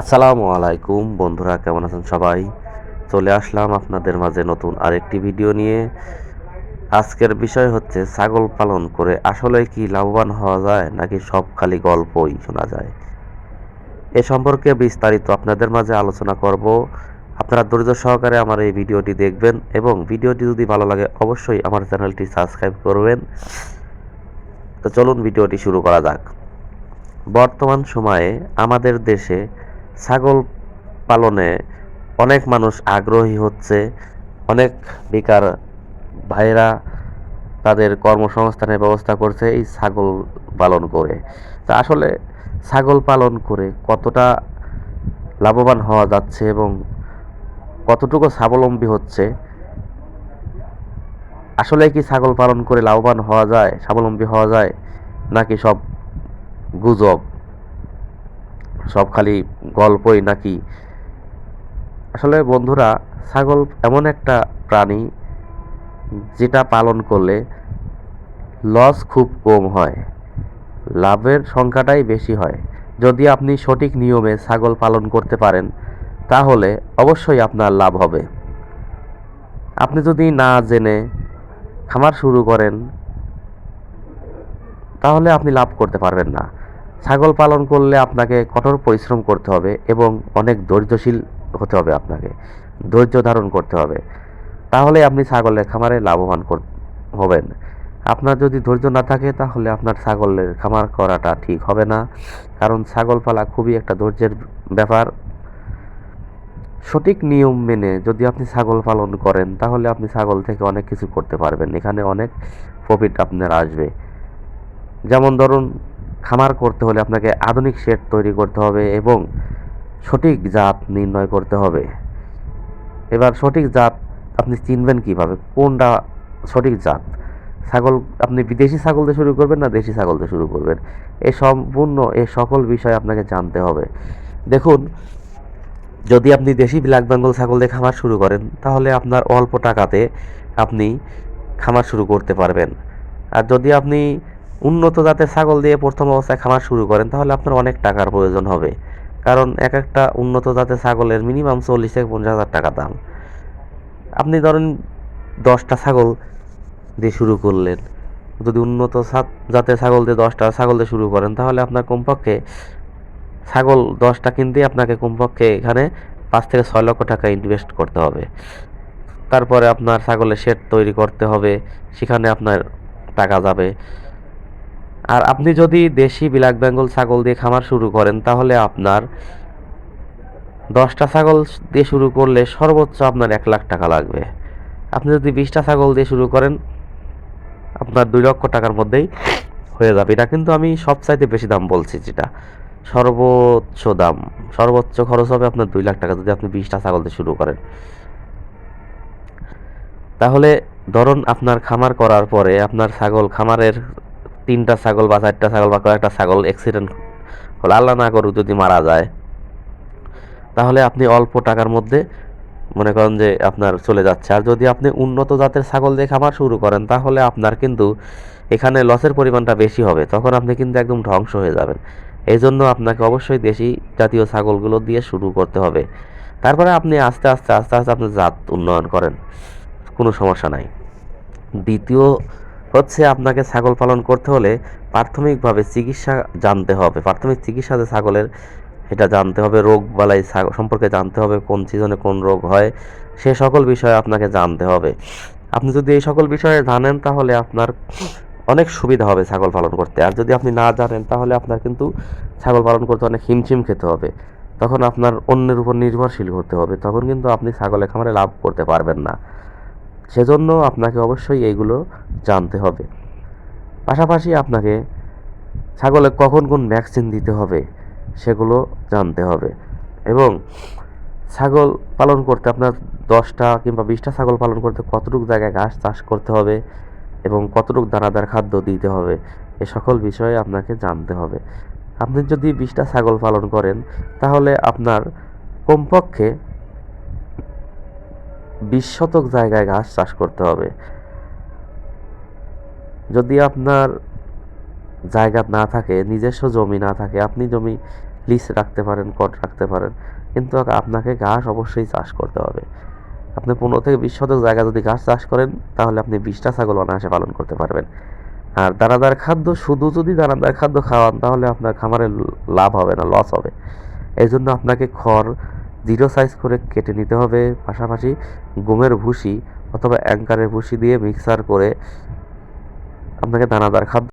আসসালামু আলাইকুম বন্ধুরা, কেমন আছেন সবাই? চলে আসলাম আপনাদের মাঝে নতুন আরেকটি ভিডিও নিয়ে। আজকের বিষয় হচ্ছে, ছাগল পালন করে আসলে কি লাভবান হওয়া যায়, নাকি সব খালি গল্পই শোনা যায়? এ সম্পর্কে বিস্তারিত আপনাদের মাঝে আলোচনা করব। আপনারা ধৈর্য সহকারে আমার এই ভিডিওটি দেখবেন এবং ভিডিওটি যদি ভালো লাগে, অবশ্যই আমার চ্যানেলটি সাবস্ক্রাইব করবেন। তো চলুন ভিডিওটি শুরু করা যাক। বর্তমান সময়ে আমাদের দেশে ছাগল পালনে অনেক মানুষ আগ্রহী হচ্ছে। অনেক বেকার ভাইরা তাদের কর্মসংস্থানের ব্যবস্থা করছে এই ছাগল পালন করে। তা আসলে ছাগল পালন করে কতটা লাভবান হওয়া যাচ্ছে এবং কতটুকু স্বাবলম্বী হচ্ছে, আসলে কি ছাগল পালন করে লাভবান হওয়া যায়, স্বাবলম্বী হওয়া যায়, নাকি সব গুজব, সব খালি গল্পই নাকি? আসলে বন্ধুরা, ছাগল এমন একটা প্রাণী যেটা পালন করলে লস খুব কম হয়, লাভের সংখ্যাটাই বেশি হয়। যদি আপনি সঠিক নিয়মে ছাগল পালন করতে পারেন, তাহলে অবশ্যই আপনার লাভ হবে। আপনি যদি না জেনে খামার শুরু করেন, তাহলে আপনি লাভ করতে পারবেন না। ছাগল পালন করলে আপনাকে কঠোর পরিশ্রম করতে হবে এবং অনেক ধৈর্যশীল হতে হবে আপনাকে, ধৈর্য ধারণ করতে হবে। তাহলে আপনি ছাগলের খামারে লাভবান হবেন। আপনার যদি ধৈর্য না থাকে, তাহলে আপনার ছাগলের খামার করাটা ঠিক হবে না, কারণ ছাগল পালা খুবই একটা ধৈর্যের ব্যাপার। সঠিক নিয়ম মেনে যদি আপনি ছাগল পালন করেন, তাহলে আপনি ছাগল থেকে অনেক কিছু করতে পারবেন। এখানে অনেক প্রফিট আপনার আসবে। যেমন ধরুন খামার করতে হলে আপনাকে আধুনিক শেড তৈরি করতে হবে এবং সঠিক জাত নির্ণয় করতে হবে। এবার সঠিক জাত আপনি চিনবেন কীভাবে? কোনটা সঠিক জাত? ছাগল, আপনি বিদেশি ছাগল দিয়ে শুরু করবেন না দেশি ছাগল দিয়ে শুরু করবেন? এই সম্পূর্ণ এই সকল বিষয় আপনাকে জানতে হবে। দেখুন, যদি আপনি দেশি ব্ল্যাক বেঙ্গল ছাগল দিয়ে খামার শুরু করেন, তাহলে আপনার অল্প টাকাতে আপনি খামার শুরু করতে পারবেন। আর যদি আপনি উন্নত জাতের ছাগল দিয়ে প্রথম অবস্থায় খামার শুরু করেন, তাহলে আপনার অনেক টাকার প্রয়োজন হবে। কারণ এক একটা উন্নত জাতের ছাগলের মিনিমাম চল্লিশ থেকে পঞ্চাশ হাজার টাকা দাম। আপনি ধরেন দশটা ছাগল দিয়ে শুরু করলেন। যদি উন্নত জাতের ছাগল দিয়ে দশটা ছাগল দিয়ে শুরু করেন, তাহলে আপনার কমপক্ষে ছাগল দশটা কিনতে আপনাকে কমপক্ষে এখানে পাঁচ থেকে ছয় লক্ষ টাকা ইনভেস্ট করতে হবে। তারপরে আপনার ছাগলের শেড তৈরি করতে হবে, সেখানে আপনার টাকা যাবে। আর আপনি যদি দেশি ব্ল্যাক বেঙ্গল ছাগল দিয়ে খামার শুরু করেন, তাহলে আপনার দশটা ছাগল দিয়ে শুরু করলে সর্বোচ্চ আপনার এক লাখ টাকা লাগবে। আপনি যদি বিশটা ছাগল দিয়ে শুরু করেন, আপনার দুই লক্ষ টাকার মধ্যেই হয়ে যাবে। এটা কিন্তু আমি সবচাইতে বেশি দাম বলছি যেটা। সর্বোচ্চ দাম, সর্বোচ্চ খরচ হবে আপনার দুই লাখ টাকা যদি আপনি বিশটা ছাগল দিয়ে শুরু করেন। তাহলে ধরুন আপনার খামার করার পরে আপনার ছাগল খামারের তিনটা ছাগল বা চারটা ছাগল বা কয়েকটা ছাগল অ্যাক্সিডেন্ট হলে আল্লাহ না করুক যদি মারা যায়, তাহলে আপনি অল্প টাকার মধ্যে মনে করেন যে আপনার চলে যাচ্ছে। আর যদি আপনি উন্নত জাতের ছাগল দিয়ে খামার শুরু করেন, তাহলে আপনার কিন্তু এখানে লসের পরিমাণটা বেশি হবে, তখন আপনি কিন্তু একদম ধ্বংস হয়ে যাবেন। এই জন্য আপনাকে অবশ্যই দেশি জাতীয় ছাগলগুলো দিয়ে শুরু করতে হবে। তারপরে আপনি আস্তে আস্তে আস্তে আস্তে আপনি জাত উন্নয়ন করেন, কোনো সমস্যা নাই। দ্বিতীয় হচ্ছে আপনাকে ছাগল পালন করতে হলে প্রাথমিকভাবে চিকিৎসা জানতে হবে। প্রাথমিক চিকিৎসা যে ছাগলের এটা জানতে হবে। রোগ বালাই সম্পর্কে জানতে হবে কোন সিজনে কোন রোগ হয়, সে সকল বিষয়ে আপনাকে জানতে হবে। আপনি যদি এই সকল বিষয়ে জানেন, তাহলে আপনার অনেক সুবিধা হবে ছাগল পালন করতে। আর যদি আপনি না জানেন, তাহলে আপনার কিন্তু ছাগল পালন করতে অনেক হিমশিম খেতে হবে। তখন আপনার অন্যের উপর নির্ভরশীল হতে হবে। তখন কিন্তু আপনি ছাগলের খামারে লাভ করতে পারবেন না। সেজন্য আপনাকে অবশ্যই এইগুলো জানতে হবে। পাশাপাশি আপনাকে ছাগলে কখন কোন ভ্যাকসিন দিতে হবে সেগুলো জানতে হবে এবং ছাগল পালন করতে আপনার দশটা কিংবা বিশটা ছাগল পালন করতে কতটুকু জায়গায় ঘাস চাষ করতে হবে এবং কতটুকু দানাদার খাদ্য দিতে হবে এ সকল বিষয়ে আপনাকে জানতে হবে। আপনি যদি বিশটা ছাগল পালন করেন তাহলে আপনার কমপক্ষে বিশ শতক জায়গায় ঘাস চাষ করতে হবে। যদি আপনার জায়গা না থাকে, নিজস্ব জমি না থাকে, আপনি জমি লিস রাখতে পারেন কট রাখতে পারেন, কিন্তু আপনাকে ঘাস অবশ্যই চাষ করতে হবে। আপনি পনেরো থেকে বিশ শতক জায়গা যদি ঘাস চাষ করেন, তাহলে আপনি বিশটা ছাগল অনায়াসে পালন করতে পারবেন। আর দানাদার খাদ্য, শুধু যদি দানাদার খাদ্য খাওয়ান, তাহলে আপনার খামারে লাভ হবে না লস হবে। এই জন্য আপনাকে খড় জিরো সাইজ করে কেটে নিতে হবে, পাশাপাশি গমের ভুসি অথবা অ্যাঙ্কারের ভুসি দিয়ে মিক্সার করে আপনাকে দানাদার খাদ্য